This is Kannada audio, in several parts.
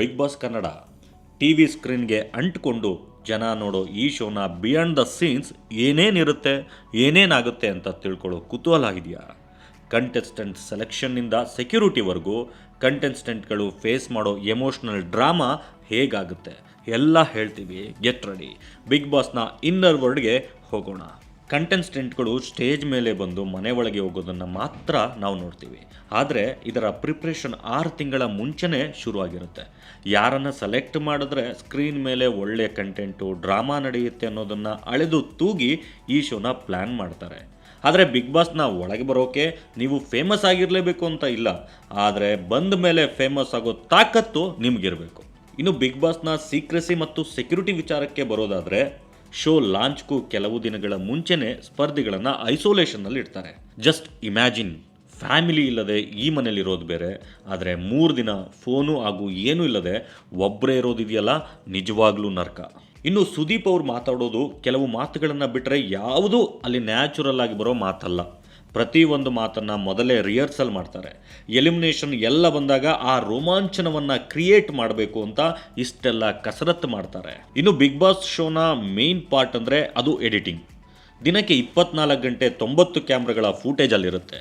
Bigg Boss Kannada T V ಸ್ಕ್ರೀನ್ಗೆ ಅಂಟ್ಕೊಂಡು ಜನ ನೋಡೋ ಈ ಶೋನ ಬಿಯಾಂಡ್ ದ ಸೀನ್ಸ್ ಏನೇನಿರುತ್ತೆ, ಏನೇನಾಗುತ್ತೆ ಅಂತ ತಿಳ್ಕೊಳ್ಳೋ ಕುತೂಹಲ ಇದೆಯಾ? ಕಂಟೆಸ್ಟೆಂಟ್ ಸೆಲೆಕ್ಷನ್ನಿಂದ ಸೆಕ್ಯೂರಿಟಿವರೆಗೂ ಕಂಟೆಸ್ಟೆಂಟ್ಗಳು ಫೇಸ್ ಮಾಡೋ ಎಮೋಷ್ನಲ್ ಡ್ರಾಮಾ ಹೇಗಾಗುತ್ತೆ? ಎಲ್ಲ ಹೇಳ್ತೀವಿ. Get ready. ಬಿಗ್ ಬಾಸ್ನ ಇನ್ನರ್ ವರ್ಡ್ಗೆ ಹೋಗೋಣ. ಕಂಟೆಸ್ಟೆಂಟ್ಗಳು ಸ್ಟೇಜ್ ಮೇಲೆ ಬಂದು ಮನೆ ಒಳಗೆ ಹೋಗೋದನ್ನು ಮಾತ್ರ ನಾವು ನೋಡ್ತೀವಿ. ಆದರೆ ಇದರ ಪ್ರಿಪ್ರೇಷನ್ ಆರು ತಿಂಗಳ ಮುಂಚೆನೇ ಶುರುವಾಗಿರುತ್ತೆ. ಯಾರನ್ನು ಸೆಲೆಕ್ಟ್ ಮಾಡಿದ್ರೆ ಸ್ಕ್ರೀನ್ ಮೇಲೆ ಒಳ್ಳೆಯ ಕಂಟೆಂಟು ಡ್ರಾಮಾ ನಡೆಯುತ್ತೆ ಅನ್ನೋದನ್ನು ಅಳೆದು ತೂಗಿ ಈ ಶೋನ ಪ್ಲ್ಯಾನ್ ಮಾಡ್ತಾರೆ. ಆದರೆ ಬಿಗ್ ಬಾಸ್ನ ಒಳಗೆ ಬರೋಕೆ ನೀವು ಫೇಮಸ್ ಆಗಿರಲೇಬೇಕು ಅಂತ ಇಲ್ಲ. ಆದರೆ ಬಂದ ಮೇಲೆ ಫೇಮಸ್ ಆಗೋ ತಾಕತ್ತು ನಿಮಗಿರಬೇಕು. ಇನ್ನು ಬಿಗ್ ಬಾಸ್ನ ಸೀಕ್ರೆಸಿ ಮತ್ತು ಸೆಕ್ಯೂರಿಟಿ ವಿಚಾರಕ್ಕೆ ಬರೋದಾದರೆ ಶೋ ಲಾಂಚ್ಗೂ ಕೆಲವು ದಿನಗಳ ಮುಂಚೆನೇ ಸ್ಪರ್ಧಿಗಳನ್ನು ಐಸೋಲೇಷನ್ನಲ್ಲಿ ಇಡ್ತಾರೆ. ಜಸ್ಟ್ ಇಮ್ಯಾಜಿನ್, ಫ್ಯಾಮಿಲಿ ಇಲ್ಲದೆ ಈ ಮನೇಲಿರೋದು ಬೇರೆ, ಆದರೆ ಮೂರು ದಿನ ಫೋನು ಹಾಗೂ ಏನೂ ಇಲ್ಲದೆ ಒಬ್ಬರೇ ಇರೋದಿದೆಯಲ್ಲ, ನಿಜವಾಗ್ಲೂ ನರ್ಕ. ಇನ್ನು ಸುದೀಪ್ ಅವ್ರು ಮಾತಾಡೋದು ಕೆಲವು ಮಾತುಗಳನ್ನು ಬಿಟ್ಟರೆ ಯಾವುದೂ ಅಲ್ಲಿ ನ್ಯಾಚುರಲ್ ಆಗಿ ಬರೋ ಮಾತಲ್ಲ. ಪ್ರತಿ ಒಂದು ಮಾತನ್ನು ಮೊದಲೇ ರಿಹರ್ಸಲ್ ಮಾಡ್ತಾರೆ. ಎಲಿಮಿನೇಷನ್ ಎಲ್ಲ ಬಂದಾಗ ಆ ರೋಮಾಂಚನವನ್ನು ಕ್ರಿಯೇಟ್ ಮಾಡಬೇಕು ಅಂತ ಇಷ್ಟೆಲ್ಲ ಕಸರತ್ತು ಮಾಡ್ತಾರೆ. ಇನ್ನು ಬಿಗ್ ಬಾಸ್ ಶೋನ ಮೇನ್ ಪಾರ್ಟ್ ಅಂದರೆ ಅದು ಎಡಿಟಿಂಗ್ ದಿನಕ್ಕೆ ಇಪ್ಪತ್ನಾಲ್ಕು ಗಂಟೆ ತೊಂಬತ್ತು ಕ್ಯಾಮ್ರಾಗಳ ಫೂಟೇಜ್ ಅಲ್ಲಿರುತ್ತೆ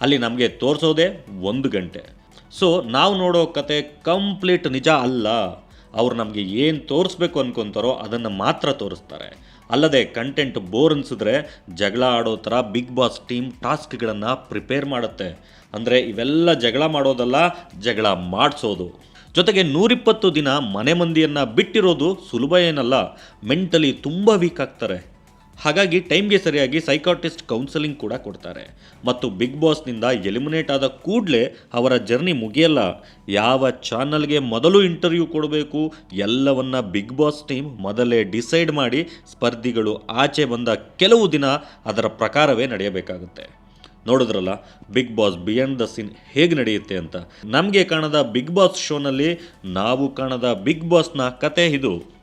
ಅಲ್ಲಿ ನಮಗೆ ತೋರಿಸೋದೇ ಒಂದು ಗಂಟೆ. ಸೊ ನಾವು ನೋಡೋ ಕತೆ ಕಂಪ್ಲೀಟ್ ನಿಜ ಅಲ್ಲ. ಅವ್ರು ನಮಗೆ ಏನು ತೋರಿಸ್ಬೇಕು ಅನ್ಕೊತಾರೋ ಅದನ್ನು ಮಾತ್ರ ತೋರಿಸ್ತಾರೆ. ಅಲ್ಲದೆ ಕಂಟೆಂಟ್ ಬೋರ್ ಅನಿಸಿದ್ರೆ ಜಗಳ ಆಡೋ ಥರ ಬಿಗ್ ಬಾಸ್ ಟೀಮ್ ಟಾಸ್ಕ್ಗಳನ್ನು ಪ್ರಿಪೇರ್ ಮಾಡುತ್ತೆ. ಅಂದರೆ ಇವೆಲ್ಲ ಜಗಳ ಮಾಡೋದಲ್ಲ, ಜಗಳ ಮಾಡಿಸೋದು. ಜೊತೆಗೆ ನೂರಿಪ್ಪತ್ತು ದಿನ ಮನೆ ಮಂದಿಯನ್ನು ಬಿಟ್ಟಿರೋದು ಸುಲಭ ಏನಲ್ಲ ಮೆಂಟಲಿ ತುಂಬ ವೀಕ್ ಆಗ್ತಾರೆ. ಹಾಗಾಗಿ ಟೈಮ್ಗೆ ಸರಿಯಾಗಿ ಸೈಕಾಟಿಸ್ಟ್ ಕೌನ್ಸಲಿಂಗ್ ಕೂಡ ಕೊಡ್ತಾರೆ. ಮತ್ತು ಬಿಗ್ ಬಾಸ್ನಿಂದ ಎಲಿಮಿನೇಟ್ ಆದ ಕೂಡಲೇ ಅವರ ಜರ್ನಿ ಮುಗಿಯಲ್ಲ. ಯಾವ ಚಾನಲ್ಗೆ ಮೊದಲು ಇಂಟರ್ವ್ಯೂ ಕೊಡಬೇಕು, ಎಲ್ಲವನ್ನ ಬಿಗ್ ಬಾಸ್ ಟೀಮ್ ಮೊದಲೇ ಡಿಸೈಡ್ ಮಾಡಿ ಸ್ಪರ್ಧಿಗಳು ಆಚೆ ಬಂದ ಕೆಲವು ದಿನ ಅದರ ಪ್ರಕಾರವೇ ನಡೆಯಬೇಕಾಗುತ್ತೆ. ನೋಡಿದ್ರಲ್ಲ Bigg Boss beyond the scene ಹೇಗೆ ನಡೆಯುತ್ತೆ ಅಂತ. ನಮಗೆ ಕಾಣದ ಬಿಗ್ ಬಾಸ್ ಶೋನಲ್ಲಿ ನಾವು ಕಾಣದ ಬಿಗ್ ಬಾಸ್ನ ಕತೆ ಇದು.